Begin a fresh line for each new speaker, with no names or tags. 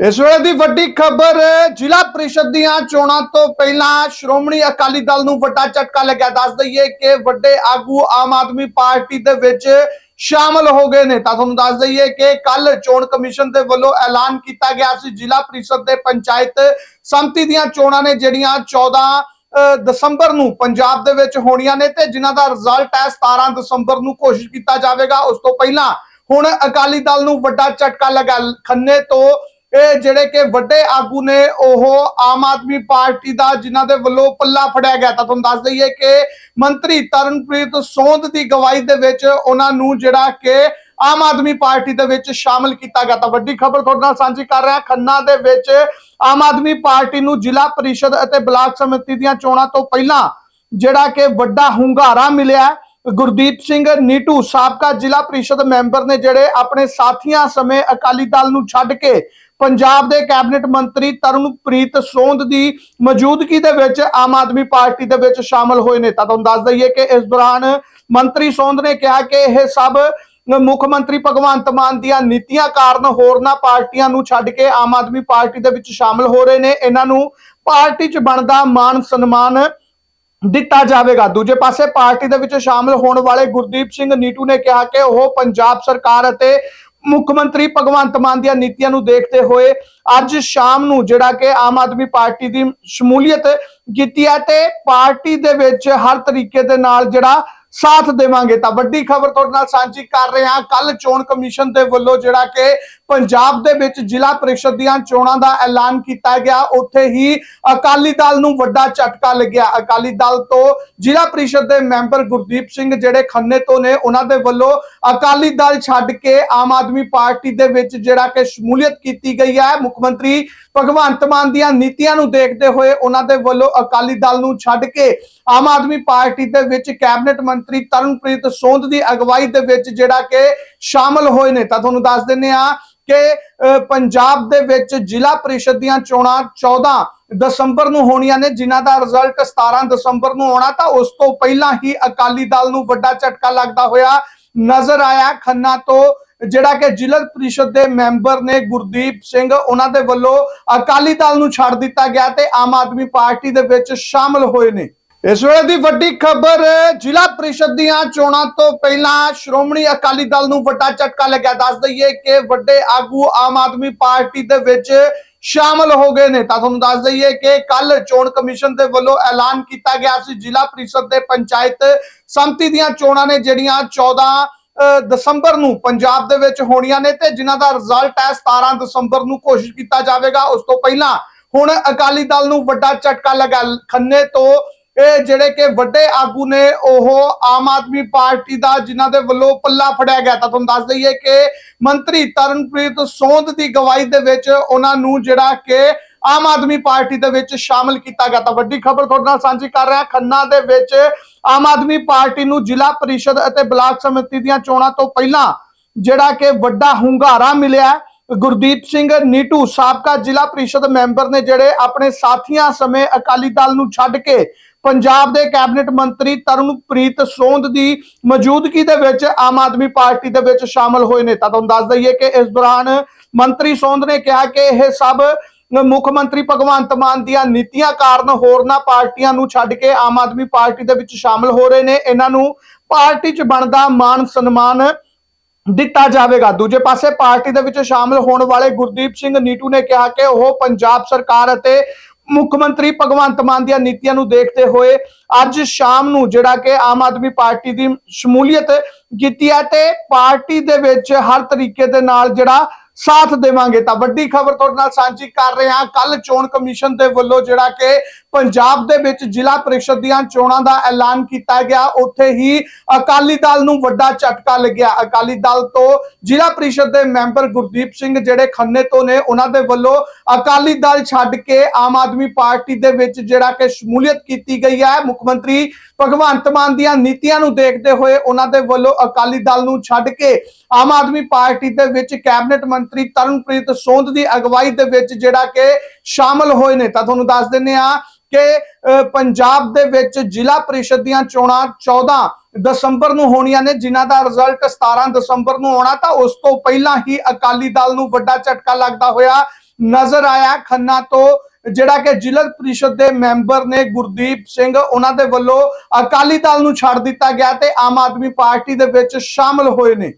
ਇਸ ਵੇਲੇ ਦੀ ਵੱਡੀ ਖਬਰ ਜ਼ਿਲ੍ਹਾ ਪ੍ਰੀਸ਼ਦ ਦੀਆਂ ਚੋਣਾਂ ਤੋਂ ਪਹਿਲਾਂ ਸ਼੍ਰੋਮਣੀ ਅਕਾਲੀ ਦਲ ਨੂੰ ਵੱਡਾ ਝਟਕਾ ਲੱਗਿਆ। ਦੱਸ ਦਈਏ ਕਿ ਵੱਡੇ ਆਗੂ ਆਮ ਆਦਮੀ ਪਾਰਟੀ ਦੇ ਵਿੱਚ ਸ਼ਾਮਲ ਹੋ ਗਏ ਨੇ। ਤਾਂ ਤੁਹਾਨੂੰ ਦੱਸ ਦਈਏ ਕਿ ਕੱਲ ਚੋਣ ਕਮਿਸ਼ਨ ਦੇ ਵੱਲੋਂ ਐਲਾਨ ਕੀਤਾ ਗਿਆ ਸੀ। ਜ਼ਿਲ੍ਹਾ ਪ੍ਰੀਸ਼ਦ ਦੇ ਪੰਚਾਇਤ ਸੰਮਤੀ ਦੀਆਂ ਚੋਣਾਂ ਨੇ ਜਿਹੜੀਆਂ 14 ਅ, ਦਸੰਬਰ ਨੂੰ ਪੰਜਾਬ ਦੇ ਵਿੱਚ ਹੋਣੀਆਂ ਨੇ ਤੇ ਜਿਨ੍ਹਾਂ ਦਾ ਰਿਜ਼ਲਟ ਹੈ 17 ਦਸੰਬਰ ਨੂੰ ਘੋਸ਼ਿਤ ਕੀਤਾ ਜਾਵੇਗਾ। ਉਸ ਤੋਂ ਪਹਿਲਾਂ ਹੁਣ ਅਕਾਲੀ ਦਲ ਨੂੰ ਵੱਡਾ ਝਟਕਾ ਲੱਗਾ। ਖੰਨੇ ਤੋਂ ਇਹ ਜਿਹੜੇ ਕਿ ਵੱਡੇ ਆਗੂ ਨੇ, ਉਹ ਆਮ ਆਦਮੀ ਪਾਰਟੀ ਦਾ, ਜਿਨ੍ਹਾਂ ਦੇ ਵੱਲੋਂ ਪੱਲਾ ਫੜਿਆ ਗਿਆ। ਤਾਂ ਤੁਹਾਨੂੰ ਦੱਸ ਦਈਏ ਕਿ ਮੰਤਰੀ ਤਰਨਪ੍ਰੀਤ ਸੋਂਧ ਦੀ ਗਵਾਹੀ ਦੇ ਵਿੱਚ ਉਹਨਾਂ ਨੂੰ ਜਿਹੜਾ ਕਿ ਆਮ ਆਦਮੀ ਪਾਰਟੀ ਦੇ ਵਿੱਚ ਸ਼ਾਮਲ ਕੀਤਾ ਗਿਆ। ਤਾਂ ਵੱਡੀ ਖਬਰ ਤੁਹਾਡੇ ਨਾਲ ਸਾਂਝੀ ਕਰ ਰਿਹਾ, ਖੰਨਾ ਦੇ ਵਿੱਚ ਆਮ ਆਦਮੀ ਪਾਰਟੀ ਨੂੰ ਜ਼ਿਲ੍ਹਾ ਪਰਿਸ਼ਦ ਅਤੇ ਬਲਾਕ ਸਮਿਤੀ ਦੀਆਂ ਚੋਣਾਂ ਤੋਂ ਪਹਿਲਾਂ ਜਿਹੜਾ ਕਿ ਵੱਡਾ ਹੁੰਗਾਰਾ ਮਿਲਿਆ। ਗੁਰਦੀਪ ਸਿੰਘ ਨੀਟੂ ਸਾਬਕਾ ਜ਼ਿਲ੍ਹਾ ਪ੍ਰੀਸ਼ਦ ਮੈਂਬਰ ਨੇ ਜਿਹੜੇ ਆਪਣੇ ਸਾਥੀਆਂ ਸਮੇਂ ਅਕਾਲੀ ਦਲ ਨੂੰ ਛੱਡ ਕੇ ਪੰਜਾਬ ਦੇ ਕੈਬਨਿਟ ਮੰਤਰੀ ਤਰਨਪ੍ਰੀਤ ਸੋਂਧ ਦੀ ਮੌਜੂਦਗੀ ਦੇ ਵਿੱਚ ਆਮ ਆਦਮੀ ਪਾਰਟੀ ਦੇ ਵਿੱਚ ਸ਼ਾਮਲ ਹੋਏ ਨੇ। ਤਾਂ ਤੁਹਾਨੂੰ ਦੱਸ ਦਈਏ ਕਿ ਇਸ ਦੌਰਾਨ ਮੰਤਰੀ ਸੋਂਧ ਨੇ ਕਿਹਾ ਕਿ ਇਹ ਸਭ ਮੁੱਖ ਮੰਤਰੀ ਭਗਵੰਤ ਮਾਨ ਦੀਆਂ ਨੀਤੀਆਂ ਕਾਰਨ ਹੋਰਨਾਂ ਪਾਰਟੀਆਂ ਨੂੰ ਛੱਡ ਕੇ ਆਮ ਆਦਮੀ ਪਾਰਟੀ ਦੇ ਵਿੱਚ ਸ਼ਾਮਲ ਹੋ ਰਹੇ ਨੇ। ਇਹਨਾਂ ਨੂੰ ਪਾਰਟੀ 'ਚ ਬਣਦਾ ਮਾਨ ਸਨਮਾਨ ਦਿੱਤਾ ਜਾਵੇਗਾ। ਦੂਜੇ ਪਾਸੇ ਪਾਰਟੀ ਦੇ ਵਿੱਚ ਸ਼ਾਮਲ ਹੋਣ ਵਾਲੇ ਗੁਰਦੀਪ ਸਿੰਘ ਨੀਟੂ ਨੇ ਕਿਹਾ ਕਿ ਉਹ ਪੰਜਾਬ ਸਰਕਾਰ ਅਤੇ ਮੁੱਖ ਮੰਤਰੀ ਭਗਵੰਤ ਮਾਨ ਦੀਆਂ ਨੀਤੀਆਂ ਨੂੰ ਦੇਖਦੇ ਹੋਏ ਅੱਜ ਸ਼ਾਮ ਨੂੰ ਜਿਹੜਾ ਕਿ ਆਮ ਆਦਮੀ ਪਾਰਟੀ ਦੀ ਸ਼ਮੂਲੀਅਤ ਕੀਤੀ ਹੈ ਤੇ ਪਾਰਟੀ ਦੇ ਵਿੱਚ ਹਰ ਤਰੀਕੇ ਦੇ ਨਾਲ ਜਿਹੜਾ ਸਾਥ ਦੇਵਾਂਗੇ। ਤਾਂ ਵੱਡੀ ਖਬਰ ਤੁਹਾਡੇ ਨਾਲ ਸਾਂਝੀ ਕਰ ਰਹੇ ਹਾਂ। ਕੱਲ ਚੋਣ ਕਮਿਸ਼ਨ ਦੇ ਵੱਲੋਂ ਜਿਹੜਾ ਕਿ ਪੰਜਾਬ ਦੇ ਵਿੱਚ ਜ਼ਿਲ੍ਹਾ ਪ੍ਰੀਸ਼ਦ ਦੀਆਂ ਚੋਣਾਂ ਦਾ ਐਲਾਨ ਕੀਤਾ ਗਿਆ। ਉੱਥੇ ਹੀ ਅਕਾਲੀ ਦਲ ਨੂੰ ਵੱਡਾ ਝਟਕਾ ਲੱਗਿਆ। ਅਕਾਲੀ ਦਲ ਤੋਂ ਜ਼ਿਲ੍ਹਾ ਪ੍ਰੀਸ਼ਦ ਦੇ ਮੈਂਬਰ ਗੁਰਦੀਪ ਸਿੰਘ ਜਿਹੜੇ ਖੰਨੇ ਤੋਂ ਨੇ, ਉਹਨਾਂ ਦੇ ਵੱਲੋਂ ਅਕਾਲੀ ਦਲ ਛੱਡ ਕੇ ਆਮ ਆਦਮੀ ਪਾਰਟੀ ਦੇ ਵਿੱਚ ਜਿਹੜਾ ਕਿ ਸ਼ਮੂਲੀਅਤ ਕੀਤੀ ਗਈ ਹੈ। ਮੁੱਖ ਮੰਤਰੀ ਭਗਵੰਤ ਮਾਨ ਦੀਆਂ ਨੀਤੀਆਂ ਨੂੰ ਦੇਖਦੇ ਹੋਏ ਉਹਨਾਂ ਦੇ ਵੱਲੋਂ ਅਕਾਲੀ ਦਲ ਨੂੰ ਛੱਡ ਕੇ ਆਮ ਆਦਮੀ ਪਾਰਟੀ ਦੇ ਵਿੱਚ ਕੈਬਨਿਟ ਮੰਤਰੀ ਤਰਨਪ੍ਰੀਤ ਸੋਂਦ ਦੀ ਅਗਵਾਈ ਦੇ ਵਿੱਚ ਜਿਹੜਾ ਕਿ ਸ਼ਾਮਲ ਹੋਏ ਨੇ। ਤਾਂ ਤੁਹਾਨੂੰ ਦੱਸ ਦਿੰਨੇ ਆ ਕਿ ਪੰਜਾਬ ਦੇ ਵਿੱਚ ਜ਼ਿਲ੍ਹਾ ਪ੍ਰੀਸ਼ਦ ਦੀਆਂ ਚੋਣਾਂ 14 ਦਸੰਬਰ ਨੂੰ ਹੋਣੀਆਂ ਨੇ, ਜਿਨ੍ਹਾਂ ਦਾ ਰਿਜ਼ਲਟ 17 ਦਸੰਬਰ ਨੂੰ ਆਉਣਾ, ਤਾਂ ਉਸ ਤੋਂ ਪਹਿਲਾਂ ਹੀ ਅਕਾਲੀ ਦਲ ਨੂੰ ਵੱਡਾ ਝਟਕਾ ਲੱਗਦਾ ਹੋਇਆ ਨਜ਼ਰ ਆਇਆ। ਖੰਨਾ ਤੋਂ ਜਿਹੜਾ ਕਿ ਜ਼ਿਲ੍ਹਾ ਪ੍ਰੀਸ਼ਦ ਦੇ ਮੈਂਬਰ ਨੇ ਗੁਰਦੀਪ ਸਿੰਘ, ਉਹਨਾਂ ਦੇ ਵੱਲੋਂ ਅਕਾਲੀ ਦਲ ਨੂੰ ਛੱਡ ਦਿੱਤਾ ਗਿਆ ਤੇ ਆਮ ਆਦਮੀ ਪਾਰਟੀ ਦੇ ਵਿੱਚ ਸ਼ਾਮਲ ਹੋਏ ਨੇ। ਇਸ ਵੇਲੇ ਦੀ ਵੱਡੀ ਖਬਰ ਜ਼ਿਲ੍ਹਾ ਪ੍ਰੀਸ਼ਦ ਦੀਆਂ ਚੋਣਾਂ ਤੋਂ ਪਹਿਲਾਂ ਸ਼੍ਰੋਮਣੀ ਅਕਾਲੀ ਦਲ ਨੂੰ ਵੱਡਾ ਝਟਕਾ ਲੱਗਿਆ। ਦੱਸ ਦਈਏ ਕਿ ਵੱਡੇ ਆਗੂ ਆਮ ਆਦਮੀ ਪਾਰਟੀ ਦੇ ਵਿੱਚ ਸ਼ਾਮਲ ਹੋ ਗਏ ਨੇ। ਤਾਂ ਤੁਹਾਨੂੰ ਦੱਸ ਦਈਏ ਕਿ ਕੱਲ ਚੋਣ ਕਮਿਸ਼ਨ ਦੇ ਵੱਲੋਂ ਐਲਾਨ ਕੀਤਾ ਗਿਆ ਸੀ। ਜ਼ਿਲ੍ਹਾ ਪ੍ਰੀਸ਼ਦ ਦੇ ਪੰਚਾਇਤ ਸੰਮਤੀ ਦੀਆਂ ਚੋਣਾਂ ਨੇ ਜਿਹੜੀਆਂ 14 ਅ, ਦਸੰਬਰ ਨੂੰ ਪੰਜਾਬ ਦੇ ਵਿੱਚ ਹੋਣੀਆਂ ਨੇ ਤੇ ਜਿਨ੍ਹਾਂ ਦਾ ਰਿਜ਼ਲਟ ਹੈ 17 ਦਸੰਬਰ ਨੂੰ ਘੋਸ਼ਿਤ ਕੀਤਾ ਜਾਵੇਗਾ। ਉਸ ਤੋਂ ਪਹਿਲਾਂ ਹੁਣ ਅਕਾਲੀ ਦਲ ਨੂੰ ਵੱਡਾ ਝਟਕਾ ਲੱਗਾ ਖੰਨੇ ਤੋਂ ਇਹ ਜਿਹੜੇ ਕਿ ਵੱਡੇ ਆਗੂ ਨੇ, ਉਹ ਆਮ ਆਦਮੀ ਪਾਰਟੀ ਦਾ, ਜਿਨ੍ਹਾਂ ਦੇ ਵੱਲੋਂ ਪੱਲਾ ਫੜਿਆ ਗਿਆ। ਤਾਂ ਤੁਹਾਨੂੰ ਦੱਸ ਦਈਏ ਕਿ ਮੰਤਰੀ ਤਰਨਪ੍ਰੀਤ ਸੋਂਧ ਦੀ ਗਵਾਹੀ ਦੇ ਵਿੱਚ ਉਹਨਾਂ ਨੂੰ ਜਿਹੜਾ ਕਿ ਆਮ ਆਦਮੀ ਪਾਰਟੀ ਦੇ ਵਿੱਚ ਸ਼ਾਮਲ ਕੀਤਾ ਗਿਆ। ਤਾਂ ਵੱਡੀ ਖਬਰ ਤੁਹਾਡੇ ਨਾਲ ਸਾਂਝੀ ਕਰ ਰਿਹਾ, ਖੰਨਾ ਦੇ ਵਿੱਚ ਆਮ ਆਦਮੀ ਪਾਰਟੀ ਨੂੰ ਜ਼ਿਲ੍ਹਾ ਪਰਿਸ਼ਦ ਅਤੇ ਬਲਾਕ ਸਮਿਤੀ ਦੀਆਂ ਚੋਣਾਂ ਤੋਂ ਪਹਿਲਾਂ ਜਿਹੜਾ ਕਿ ਵੱਡਾ ਹੁੰਗਾਰਾ ਮਿਲਿਆ। ਗੁਰਦੀਪ ਸਿੰਘ ਨੀਟੂ ਸਾਬਕਾ ਜ਼ਿਲ੍ਹਾ ਪ੍ਰੀਸ਼ਦ ਮੈਂਬਰ ਨੇ ਜਿਹੜੇ ਆਪਣੇ ਸਾਥੀਆਂ ਸਮੇਂ ਅਕਾਲੀ ਦਲ ਨੂੰ ਛੱਡ ਕੇ ਪੰਜਾਬ ਦੇ ਕੈਬਨਿਟ ਮੰਤਰੀ ਤਰਨਪ੍ਰੀਤ ਸੋਂਧ ਦੀ ਮੌਜੂਦਗੀ ਦੇ ਵਿੱਚ ਆਮ ਆਦਮੀ ਪਾਰਟੀ ਦੇ ਵਿੱਚ ਸ਼ਾਮਲ ਹੋਏ ਨੇ। ਤਾਂ ਤੁਹਾਨੂੰ ਦੱਸ ਦਈਏ ਕਿ ਇਸ ਦੌਰਾਨ ਮੰਤਰੀ ਸੋਂਧ ਨੇ ਕਿਹਾ ਕਿ ਇਹ ਸਭ ਮੁੱਖ ਮੰਤਰੀ ਭਗਵੰਤ ਮਾਨ ਦੀਆਂ ਨੀਤੀਆਂ ਕਾਰਨ ਹੋਰਨਾਂ ਪਾਰਟੀਆਂ ਨੂੰ ਛੱਡ ਕੇ ਆਮ ਆਦਮੀ ਪਾਰਟੀ ਦੇ ਵਿੱਚ ਸ਼ਾਮਲ ਹੋ ਰਹੇ ਨੇ। ਇਹਨਾਂ ਨੂੰ ਪਾਰਟੀ 'ਚ ਬਣਦਾ ਮਾਨ ਸਨਮਾਨ ਦਿੱਤਾ ਜਾਵੇਗਾ। ਦੂਜੇ ਪਾਸੇ ਪਾਰਟੀ ਦੇ ਵਿੱਚ ਸ਼ਾਮਲ ਹੋਣ ਵਾਲੇ ਗੁਰਦੀਪ ਸਿੰਘ ਨੀਟੂ ਨੇ ਕਿਹਾ ਕਿ ਉਹ ਪੰਜਾਬ ਸਰਕਾਰ ਅਤੇ ਮੁੱਖ ਮੰਤਰੀ ਭਗਵੰਤ ਮਾਨ ਦੀਆਂ ਨੀਤੀਆਂ ਨੂੰ ਦੇਖਦੇ ਹੋਏ ਅੱਜ ਸ਼ਾਮ ਨੂੰ ਜਿਹੜਾ ਕਿ ਆਮ ਆਦਮੀ ਪਾਰਟੀ ਦੀ ਸ਼ਮੂਲੀਅਤ ਕੀਤੀ ਹੈ ਤੇ ਪਾਰਟੀ ਦੇ ਵਿੱਚ ਹਰ ਤਰੀਕੇ ਦੇ ਨਾਲ ਜਿਹੜਾ ਸਾਥ ਦੇਵਾਂਗੇ। ਤਾਂ ਵੱਡੀ ਖਬਰ ਤੁਹਾਡੇ ਨਾਲ ਸਾਂਝੀ ਕਰ ਰਹੇ ਹਾਂ। ਕੱਲ ਚੋਣ ਕਮਿਸ਼ਨ ਦੇ ਵੱਲੋਂ ਜਿਹੜਾ ਕਿ ਪੰਜਾਬ ਦੇ ਵਿੱਚ ਜ਼ਿਲ੍ਹਾ ਪ੍ਰੀਸ਼ਦ ਦੀਆਂ ਚੋਣਾਂ ਦਾ ਐਲਾਨ ਕੀਤਾ ਗਿਆ। ਉੱਥੇ ਹੀ ਅਕਾਲੀ ਦਲ ਨੂੰ ਵੱਡਾ ਝਟਕਾ ਲੱਗਿਆ। ਅਕਾਲੀ ਦਲ ਤੋਂ ਜ਼ਿਲ੍ਹਾ ਪ੍ਰੀਸ਼ਦ ਦੇ ਮੈਂਬਰ ਗੁਰਦੀਪ ਸਿੰਘ ਜਿਹੜੇ ਖੰਨੇ ਤੋਂ ਨੇ, ਉਹਨਾਂ ਦੇ ਵੱਲੋਂ ਅਕਾਲੀ ਦਲ ਛੱਡ ਕੇ ਆਮ ਆਦਮੀ ਪਾਰਟੀ ਦੇ ਵਿੱਚ ਜਿਹੜਾ ਕਿ ਸ਼ਮੂਲੀਅਤ ਕੀਤੀ ਗਈ ਹੈ। ਮੁੱਖ ਮੰਤਰੀ ਭਗਵੰਤ ਮਾਨ ਦੀਆਂ ਨੀਤੀਆਂ ਨੂੰ ਦੇਖਦੇ ਹੋਏ ਉਹਨਾਂ ਦੇ ਵੱਲੋਂ ਅਕਾਲੀ ਦਲ ਨੂੰ ਛੱਡ ਕੇ ਆਮ ਆਦਮੀ ਪਾਰਟੀ ਦੇ ਵਿੱਚ ਕੈਬਨਿਟ ਮੰਤਰੀ ਤਰਨਪ੍ਰੀਤ ਸੋਂਦ ਦੀ ਅਗਵਾਈ ਦੇ ਵਿੱਚ ਜਿਹੜਾ ਕਿ ਸ਼ਾਮਲ ਹੋਏ ਨੇ। ਤਾਂ ਤੁਹਾਨੂੰ ਦੱਸ ਦਿੰਨੇ ਆ ਕਿ ਪੰਜਾਬ ਦੇ ਵਿੱਚ ਜ਼ਿਲ੍ਹਾ ਪ੍ਰੀਸ਼ਦ ਦੀਆਂ ਚੋਣਾਂ 14 ਦਸੰਬਰ ਨੂੰ ਹੋਣੀਆਂ ਨੇ, ਜਿਨ੍ਹਾਂ ਦਾ ਰਿਜ਼ਲਟ 17 ਦਸੰਬਰ ਨੂੰ ਆਉਣਾ, ਤਾਂ ਉਸ ਤੋਂ ਪਹਿਲਾਂ ਹੀ ਅਕਾਲੀ ਦਲ ਨੂੰ ਵੱਡਾ ਝਟਕਾ ਲੱਗਦਾ ਹੋਇਆ ਨਜ਼ਰ ਆਇਆ। ਖੰਨਾ ਤੋਂ ਜਿਹੜਾ ਕਿ ਜ਼ਿਲ੍ਹਾ ਪ੍ਰੀਸ਼ਦ ਦੇ ਮੈਂਬਰ ਨੇ ਗੁਰਦੀਪ ਸਿੰਘ, ਉਹਨਾਂ ਦੇ ਵੱਲੋਂ ਅਕਾਲੀ ਦਲ ਨੂੰ ਛੱਡ ਦਿੱਤਾ ਗਿਆ ਤੇ ਆਮ ਆਦਮੀ ਪਾਰਟੀ ਦੇ ਵਿੱਚ ਸ਼ਾਮਲ ਹੋਏ ਨੇ।